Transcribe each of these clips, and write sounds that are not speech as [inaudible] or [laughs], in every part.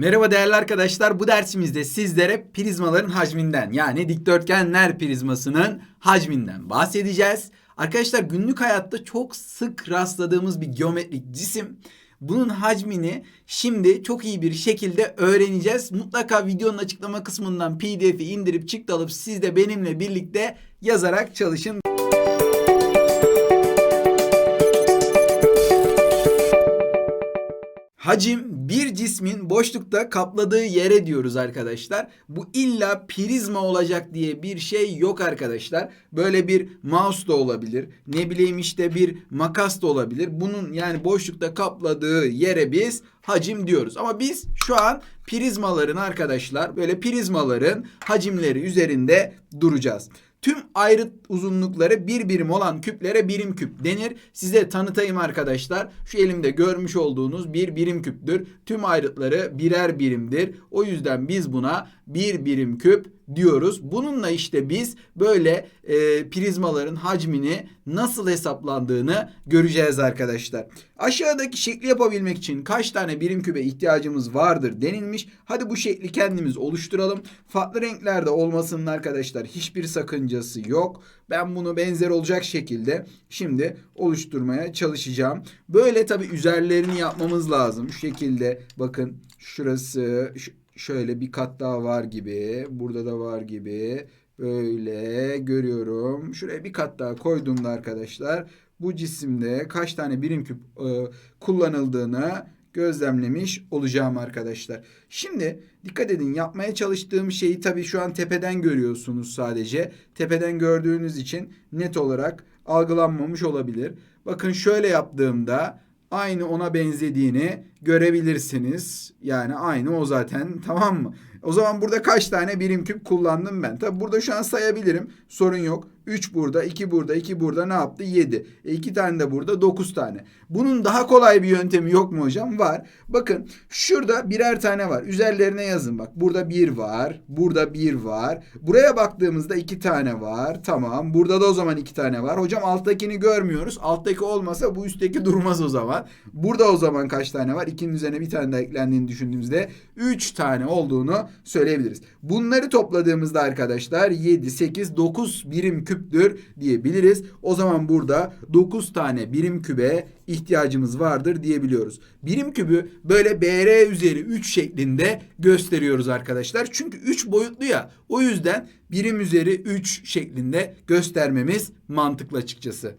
Merhaba değerli arkadaşlar. Bu dersimizde sizlere prizmaların hacminden yani dikdörtgenler prizmasının hacminden bahsedeceğiz. Arkadaşlar günlük hayatta çok sık rastladığımız bir geometrik cisim. Bunun hacmini şimdi çok iyi bir şekilde öğreneceğiz. Mutlaka videonun açıklama kısmından pdf'i indirip çıktı alıp siz de benimle birlikte yazarak çalışın. Hacim bir cismin boşlukta kapladığı yere diyoruz arkadaşlar. Bu illa prizma olacak diye bir şey yok arkadaşlar. Böyle bir mouse da olabilir. Ne bileyim işte bir makas da olabilir. Bunun yani boşlukta kapladığı yere biz hacim diyoruz. Ama biz şu an prizmaların arkadaşlar böyle prizmaların hacimleri üzerinde duracağız. Tüm ayrıt uzunlukları bir birim olan küplere birim küp denir. Size tanıtayım arkadaşlar. Şu elimde görmüş olduğunuz bir birim küptür. Tüm ayrıtları birer birimdir. O yüzden biz buna bir birim küp diyoruz. Bununla işte biz böyle e, prizmaların hacmini nasıl hesaplandığını göreceğiz arkadaşlar. Aşağıdaki şekli yapabilmek için kaç tane birim küpe ihtiyacımız vardır denilmiş. Hadi bu şekli kendimiz oluşturalım. Farklı renklerde olmasının arkadaşlar hiçbir sakıncası yok. Ben bunu benzer olacak şekilde şimdi oluşturmaya çalışacağım. Böyle tabi üzerlerini yapmamız lazım. Şu şekilde bakın şurası şöyle bir kat daha var gibi. Burada da var gibi. Böyle görüyorum. Şuraya bir kat daha koyduğumda arkadaşlar bu cisimde kaç tane birim küp e, kullanıldığını gözlemlemiş olacağım arkadaşlar. Şimdi dikkat edin yapmaya çalıştığım şeyi tabii şu an tepeden görüyorsunuz sadece. Tepeden gördüğünüz için net olarak algılanmamış olabilir. Bakın şöyle yaptığımda aynı ona benzediğini görebilirsiniz. Yani aynı o zaten [laughs] tamam mı? O zaman burada kaç tane birim küp kullandım ben? Tabi burada şu an sayabilirim. Sorun yok. 3 burada, 2 burada, 2 burada ne yaptı? 7. E 2 tane de burada 9 tane. Bunun daha kolay bir yöntemi yok mu hocam? Var. Bakın şurada birer tane var. Üzerlerine yazın bak. Burada 1 var. Burada 1 var. Buraya baktığımızda 2 tane var. Tamam. Burada da o zaman 2 tane var. Hocam alttakini görmüyoruz. Alttaki olmasa bu üstteki durmaz o zaman. Burada o zaman kaç tane var? 2'nin üzerine bir tane daha eklendiğini düşündüğümüzde 3 tane olduğunu söyleyebiliriz. Bunları topladığımızda arkadaşlar 7, 8, 9 birim küptür diyebiliriz. O zaman burada 9 tane birim kübe ihtiyacımız vardır diyebiliyoruz. Birim kübü böyle BR üzeri 3 şeklinde gösteriyoruz arkadaşlar. Çünkü 3 boyutlu ya. O yüzden birim üzeri 3 şeklinde göstermemiz mantıklı açıkçası.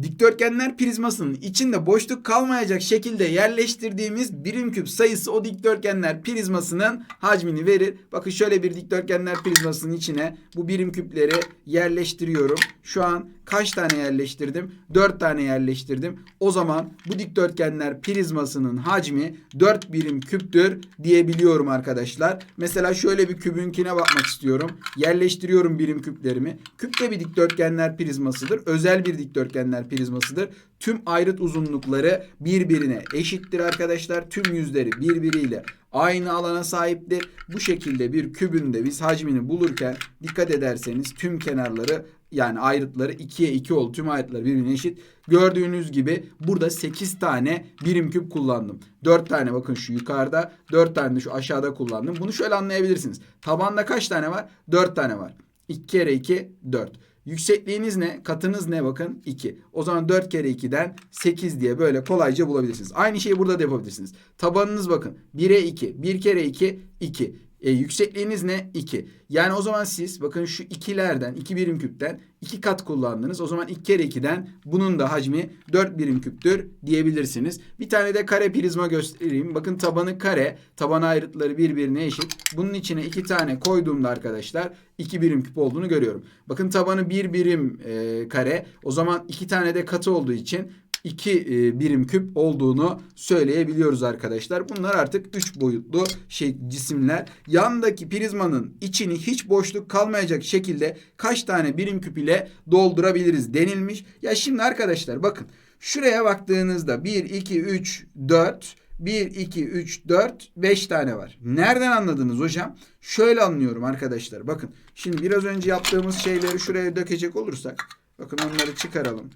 Dikdörtgenler prizmasının içinde boşluk kalmayacak şekilde yerleştirdiğimiz birim küp sayısı o dikdörtgenler prizmasının hacmini verir. Bakın şöyle bir dikdörtgenler prizmasının içine bu birim küpleri yerleştiriyorum. Şu an kaç tane yerleştirdim? 4 tane yerleştirdim. O zaman bu dikdörtgenler prizmasının hacmi 4 birim küptür diyebiliyorum arkadaşlar. Mesela şöyle bir kübünkine bakmak istiyorum. Yerleştiriyorum birim küplerimi. Küp de bir dikdörtgenler prizmasıdır. Özel bir dikdörtgenler prizmasıdır. Tüm ayrıt uzunlukları birbirine eşittir arkadaşlar. Tüm yüzleri birbiriyle aynı alana sahiptir. Bu şekilde bir kübün de biz hacmini bulurken dikkat ederseniz tüm kenarları yani ayrıtları 2'ye 2 oldu. Tüm ayrıtlar birbirine eşit. Gördüğünüz gibi burada 8 tane birim küp kullandım. 4 tane bakın şu yukarıda 4 tane de şu aşağıda kullandım. Bunu şöyle anlayabilirsiniz. Tabanda kaç tane var? 4 tane var. 2 kere 2 4. Yüksekliğiniz ne? Katınız ne? Bakın 2. O zaman 4 kere 2'den 8 diye böyle kolayca bulabilirsiniz. Aynı şeyi burada da yapabilirsiniz. Tabanınız bakın 1'e 2. 1 kere 2 2. E, yüksekliğiniz ne? 2. Yani o zaman siz bakın şu ikilerden, 2 birim küpten 2 kat kullandınız. O zaman 2 kere 2'den bunun da hacmi 4 birim küptür diyebilirsiniz. Bir tane de kare prizma göstereyim. Bakın tabanı kare. Taban ayrıtları birbirine eşit. Bunun içine 2 tane koyduğumda arkadaşlar 2 birim küp olduğunu görüyorum. Bakın tabanı 1 birim e, kare. O zaman 2 tane de katı olduğu için 2 e, birim küp olduğunu söyleyebiliyoruz arkadaşlar. Bunlar artık 3 boyutlu şey cisimler. Yandaki prizmanın içini hiç boşluk kalmayacak şekilde kaç tane birim küp ile doldurabiliriz denilmiş. Ya şimdi arkadaşlar bakın şuraya baktığınızda 1 2 3 4 1, 2, 3, 4, 5 tane var. Nereden anladınız hocam? Şöyle anlıyorum arkadaşlar. Bakın şimdi biraz önce yaptığımız şeyleri şuraya dökecek olursak. Bakın onları çıkaralım.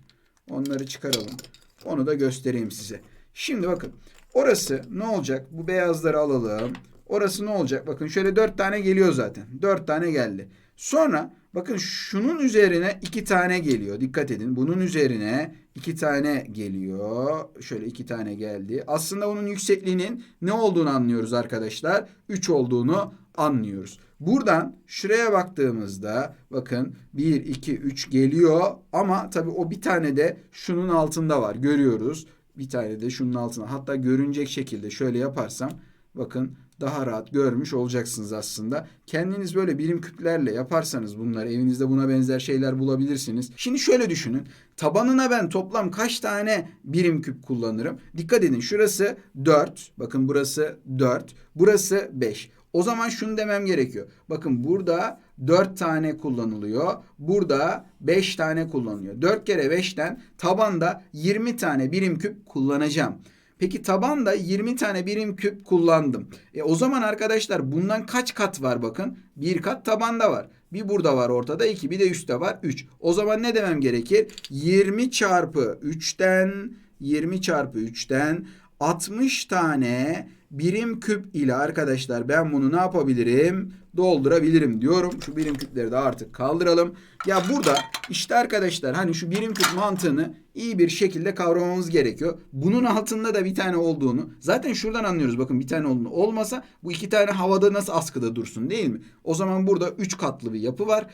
Onları çıkaralım. Onu da göstereyim size. Şimdi bakın. Orası ne olacak? Bu beyazları alalım. Orası ne olacak? Bakın şöyle 4 tane geliyor zaten. 4 tane geldi. Sonra bakın şunun üzerine 2 tane geliyor. Dikkat edin. Bunun üzerine 2 tane geliyor. Şöyle 2 tane geldi. Aslında onun yüksekliğinin ne olduğunu anlıyoruz arkadaşlar. 3 olduğunu anlıyoruz. Buradan şuraya baktığımızda bakın 1, 2, 3 geliyor ama tabii o bir tane de şunun altında var görüyoruz. Bir tane de şunun altında hatta görünecek şekilde şöyle yaparsam bakın daha rahat görmüş olacaksınız aslında. Kendiniz böyle birim küplerle yaparsanız bunları evinizde buna benzer şeyler bulabilirsiniz. Şimdi şöyle düşünün. Tabanına ben toplam kaç tane birim küp kullanırım? Dikkat edin şurası 4. Bakın burası 4. Burası 5. O zaman şunu demem gerekiyor. Bakın burada 4 tane kullanılıyor. Burada 5 tane kullanılıyor. 4 kere 5'ten tabanda 20 tane birim küp kullanacağım. Peki tabanda 20 tane birim küp kullandım. E o zaman arkadaşlar bundan kaç kat var bakın? Bir kat tabanda var. Bir burada var ortada 2 bir de üstte var 3. O zaman ne demem gerekir? 20 çarpı 3'ten 20 çarpı 3'ten 60 tane birim küp ile arkadaşlar ben bunu ne yapabilirim? Doldurabilirim diyorum. Şu birim küpleri de artık kaldıralım. Ya burada işte arkadaşlar hani şu birim küp mantığını iyi bir şekilde kavramamız gerekiyor. Bunun altında da bir tane olduğunu zaten şuradan anlıyoruz. Bakın bir tane olduğunu olmasa bu iki tane havada nasıl askıda dursun değil mi? O zaman burada 3 katlı bir yapı var.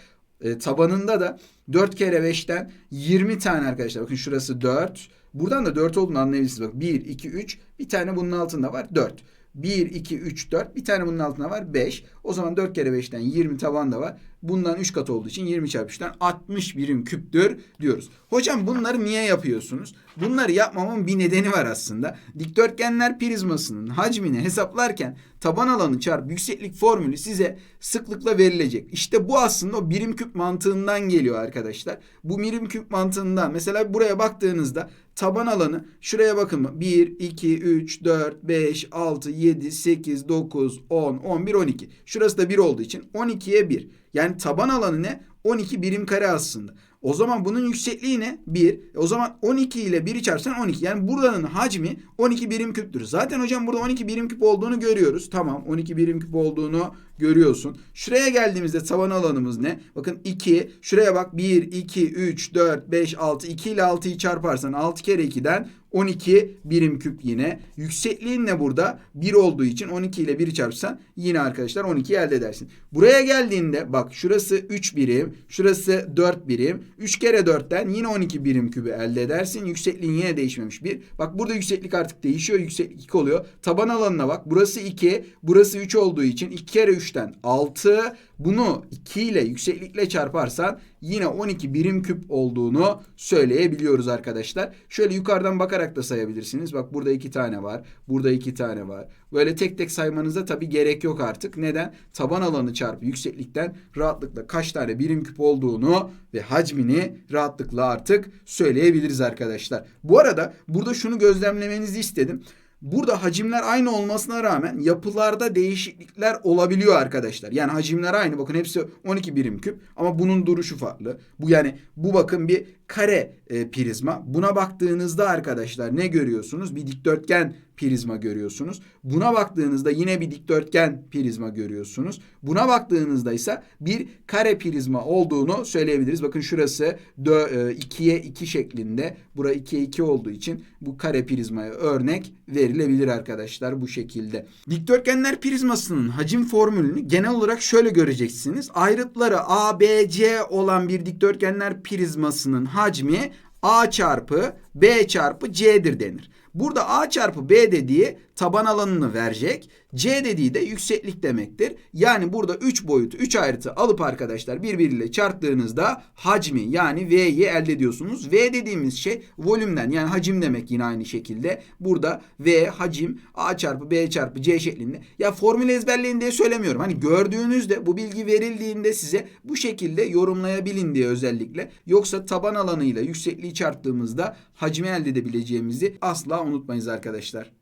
E, tabanında da 4 kere 5'ten 20 tane arkadaşlar. Bakın şurası 4. Buradan da 4 olduğunu anlayabilirsiniz. Bak 1, 2, 3. Bir tane bunun altında var 4. 1, 2, 3, 4. Bir tane bunun altında var 5. O zaman 4 kere 5'ten 20 taban da var. Bundan 3 kat olduğu için 20 çarpı 3'ten 60 birim küptür diyoruz. Hocam bunları niye yapıyorsunuz? Bunları yapmamın bir nedeni var aslında. Dikdörtgenler prizmasının hacmini hesaplarken taban alanı çarpı yükseklik formülü size sıklıkla verilecek. İşte bu aslında o birim küp mantığından geliyor arkadaşlar. Bu birim küp mantığından mesela buraya baktığınızda taban alanı şuraya bakın 1, 2, 3, 4, 5, 6, 7, 8, 9, 10, 11, 12. Şurası da 1 olduğu için 12'ye 1. Yani taban alanı ne? 12 birim kare aslında. O zaman bunun yüksekliği ne? 1. E o zaman 12 ile 1'i çarpsan 12. Yani buranın hacmi 12 birim küptür. Zaten hocam burada 12 birim küp olduğunu görüyoruz. Tamam 12 birim küp olduğunu görüyorsun. Şuraya geldiğimizde taban alanımız ne? Bakın 2. Şuraya bak 1, 2, 3, 4, 5, 6. 2 ile 6'yı çarparsan 6 kere 2'den 12 birim küp yine. Yüksekliğin ne burada? 1 olduğu için 12 ile 1'i çarpsan yine arkadaşlar 12 elde edersin. Buraya geldiğinde bak şurası 3 birim, şurası 4 birim. 3 kere 4'ten yine 12 birim kübü elde edersin. Yüksekliğin yine değişmemiş 1. Bak burada yükseklik artık değişiyor. Yükseklik 2 oluyor. Taban alanına bak. Burası 2, burası 3 olduğu için 2 kere 3'ten 6. Bunu 2 ile yükseklikle çarparsan yine 12 birim küp olduğunu söyleyebiliyoruz arkadaşlar. Şöyle yukarıdan bakarak da sayabilirsiniz. Bak burada 2 tane var. Burada 2 tane var. Böyle tek tek saymanıza tabi gerek yok artık. Neden? Taban alanı çarpı yükseklikten rahatlıkla kaç tane birim küp olduğunu ve hacmini rahatlıkla artık söyleyebiliriz arkadaşlar. Bu arada burada şunu gözlemlemenizi istedim. Burada hacimler aynı olmasına rağmen yapılarda değişiklikler olabiliyor arkadaşlar. Yani hacimler aynı. Bakın hepsi 12 birim küp ama bunun duruşu farklı. Bu yani bu bakın bir kare e, prizma. Buna baktığınızda arkadaşlar ne görüyorsunuz? Bir dikdörtgen prizma görüyorsunuz. Buna baktığınızda yine bir dikdörtgen prizma görüyorsunuz. Buna baktığınızda ise bir kare prizma olduğunu söyleyebiliriz. Bakın şurası 2'ye 2 şeklinde. Bura 2'ye 2 olduğu için bu kare prizmaya örnek verilebilir arkadaşlar bu şekilde. Dikdörtgenler prizmasının hacim formülünü genel olarak şöyle göreceksiniz. Ayrıtları A, B, C olan bir dikdörtgenler prizmasının hacmi A çarpı B çarpı C'dir denir. Burada A çarpı B dediği taban alanını verecek. C dediği de yükseklik demektir. Yani burada 3 boyutu 3 ayrıtı alıp arkadaşlar birbiriyle çarptığınızda hacmi yani V'yi elde ediyorsunuz. V dediğimiz şey volümden yani hacim demek yine aynı şekilde. Burada V hacim A çarpı B çarpı C şeklinde. Ya formül ezberleyin diye söylemiyorum. Hani gördüğünüzde bu bilgi verildiğinde size bu şekilde yorumlayabilin diye özellikle. Yoksa taban alanıyla yüksekliği çarptığımızda hacmi elde edebileceğimizi asla unutmayız arkadaşlar.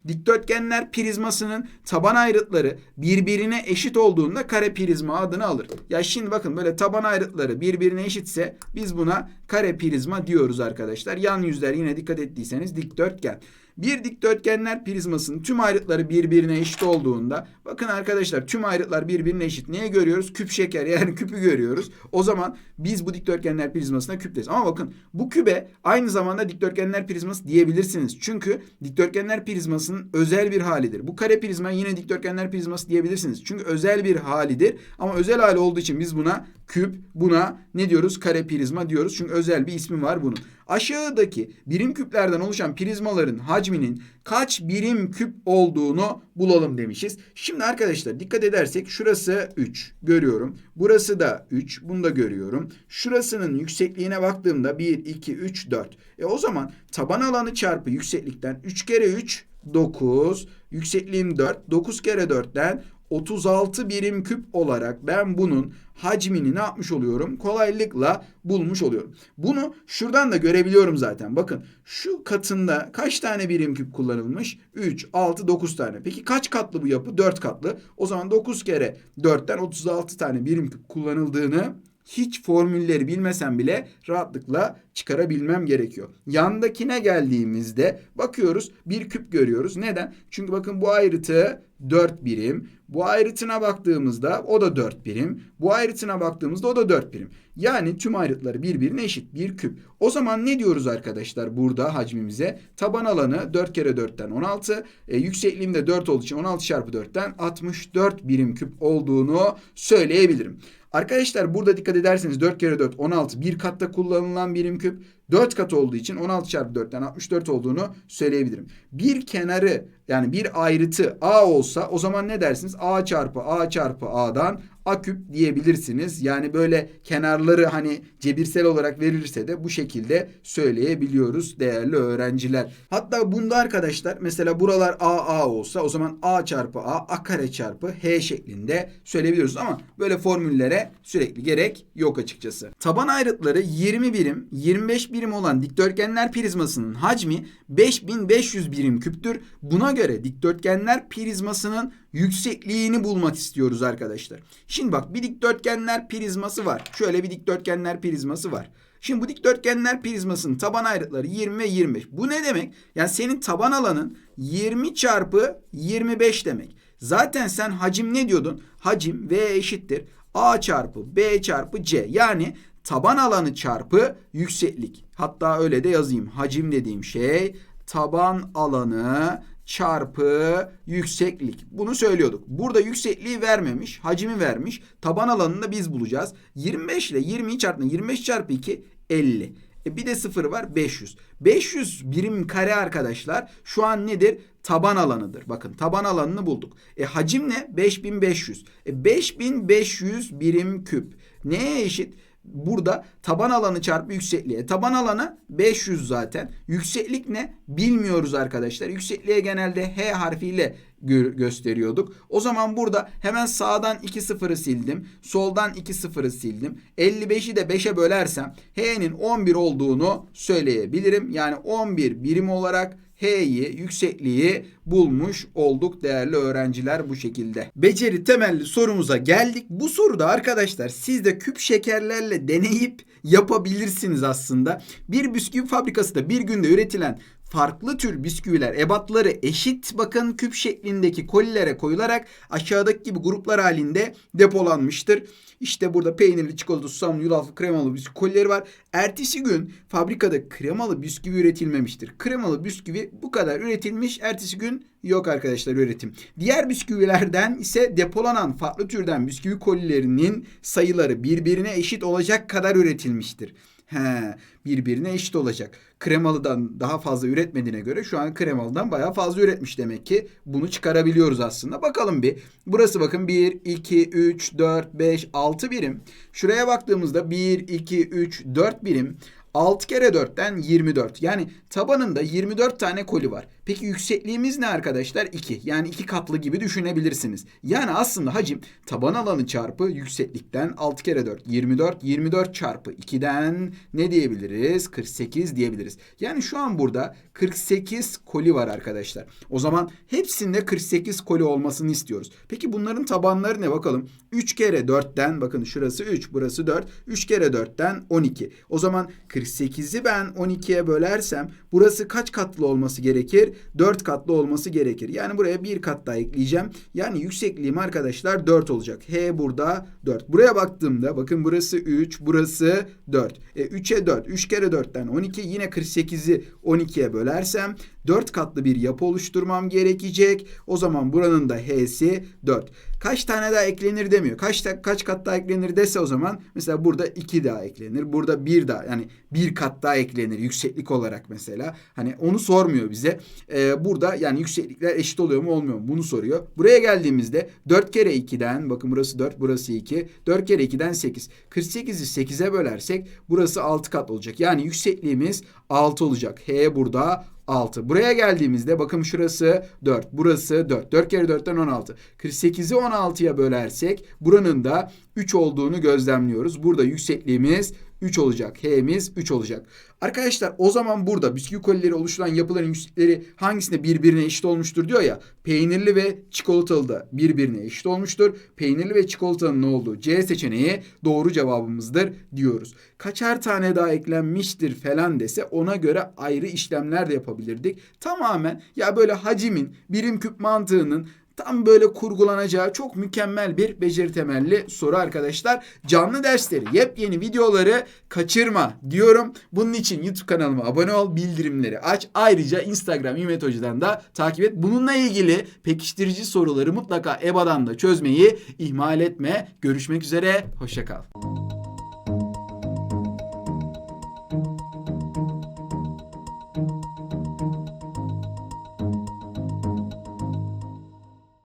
Dikdörtgenler prizmasının taban ayrıtları birbirine eşit olduğunda kare prizma adını alır. Ya şimdi bakın böyle taban ayrıtları birbirine eşitse biz buna kare prizma diyoruz arkadaşlar. Yan yüzler yine dikkat ettiyseniz dikdörtgen. Bir dikdörtgenler prizmasının tüm ayrıtları birbirine eşit olduğunda bakın arkadaşlar tüm ayrıtlar birbirine eşit. Neye görüyoruz? Küp şeker yani küpü görüyoruz. O zaman biz bu dikdörtgenler prizmasına küp deriz. Ama bakın bu kübe aynı zamanda dikdörtgenler prizması diyebilirsiniz. Çünkü dikdörtgenler prizmasının özel bir halidir. Bu kare prizma yine dikdörtgenler prizması diyebilirsiniz. Çünkü özel bir halidir. Ama özel hali olduğu için biz buna küp, buna ne diyoruz? Kare prizma diyoruz. Çünkü özel bir ismi var bunun. Aşağıdaki birim küplerden oluşan prizmaların hacminin kaç birim küp olduğunu bulalım demişiz. Şimdi arkadaşlar dikkat edersek şurası 3 görüyorum. Burası da 3 bunu da görüyorum. Şurasının yüksekliğine baktığımda 1, 2, 3, 4. E o zaman taban alanı çarpı yükseklikten 3 kere 3 9. Yüksekliğim 4. 9 kere 4'ten 36 birim küp olarak ben bunun hacmini ne yapmış oluyorum? Kolaylıkla bulmuş oluyorum. Bunu şuradan da görebiliyorum zaten. Bakın şu katında kaç tane birim küp kullanılmış? 3, 6, 9 tane. Peki kaç katlı bu yapı? 4 katlı. O zaman 9 kere 4'ten 36 tane birim küp kullanıldığını hiç formülleri bilmesem bile rahatlıkla çıkarabilmem gerekiyor. Yandakine geldiğimizde bakıyoruz bir küp görüyoruz. Neden? Çünkü bakın bu ayrıtı 4 birim. Bu ayrıtına baktığımızda o da 4 birim. Bu ayrıtına baktığımızda o da 4 birim. Yani tüm ayrıtları birbirine eşit bir küp. O zaman ne diyoruz arkadaşlar burada hacmimize? Taban alanı 4 kere 4'ten 16. E, yüksekliğim de 4 olduğu için 16 çarpı 4'ten 64 birim küp olduğunu söyleyebilirim. Arkadaşlar burada dikkat ederseniz 4 kere 4 16 bir katta kullanılan birim küp 4 kat olduğu için 16 çarpı 4'ten 64 olduğunu söyleyebilirim. Bir kenarı yani bir ayrıtı A olsa o zaman ne dersiniz? A çarpı A çarpı A'dan A küp diyebilirsiniz. Yani böyle kenarları hani cebirsel olarak verilirse de bu şekilde söyleyebiliyoruz değerli öğrenciler. Hatta bunda arkadaşlar mesela buralar A A olsa o zaman A çarpı A A kare çarpı H şeklinde söyleyebiliyoruz ama böyle formüllere sürekli gerek yok açıkçası. Taban ayrıtları 20 birim 25 birim olan dikdörtgenler prizmasının hacmi 5500 birim küptür. Buna göre dikdörtgenler prizmasının yüksekliğini bulmak istiyoruz arkadaşlar. Şimdi bak bir dikdörtgenler prizması var. Şöyle bir dikdörtgenler prizması var. Şimdi bu dikdörtgenler prizmasının taban ayrıtları 20 ve 25. Bu ne demek? Yani senin taban alanın 20 çarpı 25 demek. Zaten sen hacim ne diyordun? Hacim V eşittir. A çarpı B çarpı C. Yani taban alanı çarpı yükseklik. Hatta öyle de yazayım. Hacim dediğim şey taban alanı çarpı yükseklik. Bunu söylüyorduk. Burada yüksekliği vermemiş, hacmi vermiş. Taban alanını da biz bulacağız. 25 ile 20'yi çarptın. 25 çarpı 2 50. E bir de sıfır var 500. 500 birim kare arkadaşlar şu an nedir? Taban alanıdır. Bakın taban alanını bulduk. E hacim ne? 5500. E 5500 birim küp. Neye eşit? Burada taban alanı çarpı yüksekliğe. Taban alanı 500 zaten. Yükseklik ne? Bilmiyoruz arkadaşlar. Yüksekliğe genelde H harfiyle gö gösteriyorduk. O zaman burada hemen sağdan 2 sıfırı sildim. Soldan 2 sıfırı sildim. 55'i de 5'e bölersem H'nin 11 olduğunu söyleyebilirim. Yani 11 birim olarak H'yi, yüksekliği bulmuş olduk değerli öğrenciler bu şekilde. Beceri temelli sorumuza geldik. Bu soruda arkadaşlar siz de küp şekerlerle deneyip yapabilirsiniz aslında. Bir bisküvi fabrikası da bir günde üretilen farklı tür bisküviler ebatları eşit bakın küp şeklindeki kolilere koyularak aşağıdaki gibi gruplar halinde depolanmıştır. İşte burada peynirli, çikolata, susamlı, yulaflı, kremalı bisküvi kolileri var. Ertesi gün fabrikada kremalı bisküvi üretilmemiştir. Kremalı bisküvi bu kadar üretilmiş. Ertesi gün yok arkadaşlar üretim. Diğer bisküvilerden ise depolanan farklı türden bisküvi kolilerinin sayıları birbirine eşit olacak kadar üretilmiştir. He, birbirine eşit olacak. Kremalıdan daha fazla üretmediğine göre şu an kremalıdan bayağı fazla üretmiş demek ki. Bunu çıkarabiliyoruz aslında. Bakalım bir. Burası bakın 1, 2, 3, 4, 5, 6 birim. Şuraya baktığımızda 1, 2, 3, 4 birim. 6 kere 4'ten 24. Yani tabanında 24 tane koli var. Peki yüksekliğimiz ne arkadaşlar? 2. Yani 2 katlı gibi düşünebilirsiniz. Yani aslında hacim taban alanı çarpı yükseklikten 6 kere 4. 24. 24 çarpı 2'den ne diyebiliriz? 48 diyebiliriz. Yani şu an burada 48 koli var arkadaşlar. O zaman hepsinde 48 koli olmasını istiyoruz. Peki bunların tabanları ne bakalım? 3 kere 4'ten bakın şurası 3 burası 4. 3 kere 4'ten 12. O zaman 48'i ben 12'ye bölersem burası kaç katlı olması gerekir? 4 katlı olması gerekir. Yani buraya bir kat daha ekleyeceğim. Yani yüksekliğim arkadaşlar 4 olacak. H burada 4. Buraya baktığımda bakın burası 3, burası 4. E 3'e 4. 3 kere 4'ten 12. Yine 48'i 12'ye bölersem 4 katlı bir yapı oluşturmam gerekecek. O zaman buranın da H'si 4. Kaç tane daha eklenir demiyor. Kaç ta- kaç kat daha eklenir dese o zaman mesela burada 2 daha eklenir. Burada 1 daha yani bir kat daha eklenir yükseklik olarak mesela. Hani onu sormuyor bize. Ee, burada yani yükseklikler eşit oluyor mu olmuyor mu bunu soruyor. Buraya geldiğimizde 4 kere 2'den bakın burası 4 burası 2. 4 kere 2'den 8. 48'i 8'e bölersek burası 6 kat olacak. Yani yüksekliğimiz 6 olacak. H burada 6. Buraya geldiğimizde bakın şurası 4. Burası 4. 4 kere 4'ten 16. 48'i 16'ya bölersek buranın da 3 olduğunu gözlemliyoruz. Burada yüksekliğimiz 3 olacak. H'miz 3 olacak. Arkadaşlar o zaman burada bisküvi kolileri oluşturan yapıların yükseklikleri hangisinde birbirine eşit olmuştur diyor ya. Peynirli ve çikolatalı da birbirine eşit olmuştur. Peynirli ve çikolatanın ne olduğu C seçeneği doğru cevabımızdır diyoruz. Kaçar tane daha eklenmiştir falan dese ona göre ayrı işlemler de yapabilirdik. Tamamen ya böyle hacimin birim küp mantığının tam böyle kurgulanacağı çok mükemmel bir beceri temelli soru arkadaşlar. Canlı dersleri, yepyeni videoları kaçırma diyorum. Bunun için YouTube kanalıma abone ol, bildirimleri aç. Ayrıca Instagram İmet Hoca'dan da takip et. Bununla ilgili pekiştirici soruları mutlaka EBA'dan da çözmeyi ihmal etme. Görüşmek üzere, hoşça kal.